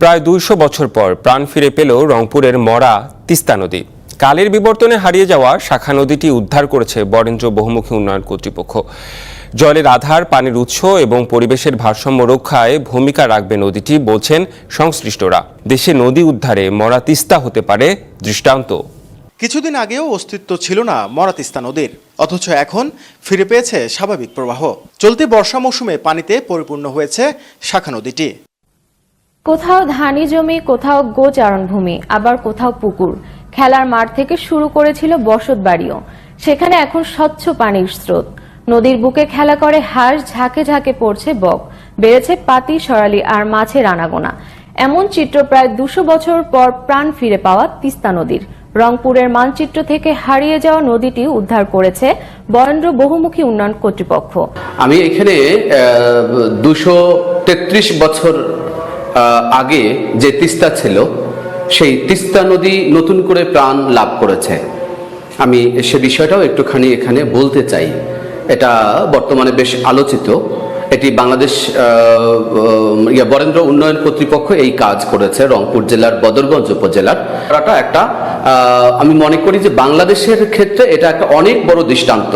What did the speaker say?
প্রায় দুইশো বছর পর প্রাণ ফিরে পেল রংপুরের মরা তিস্তা নদী। কালের বিবর্তনে হারিয়ে যাওয়া শাখা নদীটি উদ্ধার করেছে বরেন্দ্র বহুমুখী উন্নয়ন কর্তৃপক্ষ। জলের আধার, পানির উৎস এবং পরিবেশের ভারসাম্য রক্ষায় ভূমিকা রাখবে নদীটি বলছেন সংশ্লিষ্টরা। দেশে নদী উদ্ধারে মরা তিস্তা হতে পারে দৃষ্টান্ত। কিছুদিন আগেও অস্তিত্ব ছিল না মরাতিস্তা নদীর, অথচ এখন ফিরে পেয়েছে স্বাভাবিক প্রবাহ। চলতি বর্ষা মৌসুমে পানিতে পরিপূর্ণ হয়েছে শাখা নদীটি। কোথাও ধানি জমি, কোথাও গোচারণভূমি আবার কোথাও পুকুর। খেলার মাঠ থেকে শুরু করেছিল বসত বাড়িও। সেখানে এখন স্বচ্ছ পানির স্রোত। নদীর বুকে খেলা করে হাঁস ঝাঁকে ঝাঁকে পড়ছে বক। বেড়েছে পাতি, সরালি আর মাছের আনাগোনা। এমন চিত্র প্রায় দুশো বছর পর প্রাণ ফিরে পাওয়া তিস্তা নদীর। রংপুরের মানচিত্র থেকে হারিয়ে যাওয়া নদীটি উদ্ধার করেছে বরেন্দ্র বহুমুখী উন্নয়ন কর্তৃপক্ষ। আমি এখানে দুশো বছর আগে যে তিস্তা ছিল, সেই তিস্তা নদী নতুন করে প্রাণ লাভ করেছে। আমি সে বিষয়টাও একটুখানি এখানে বলতে চাই। এটা বর্তমানে বেশ আলোচিত। এটি বাংলাদেশ বরেন্দ্র উন্নয়ন কর্তৃপক্ষ এই কাজ করেছে, রংপুর জেলার বদরগঞ্জ উপজেলার। একটা আমি মনে করি যে বাংলাদেশের ক্ষেত্রে এটা একটা অনেক বড় দৃষ্টান্ত।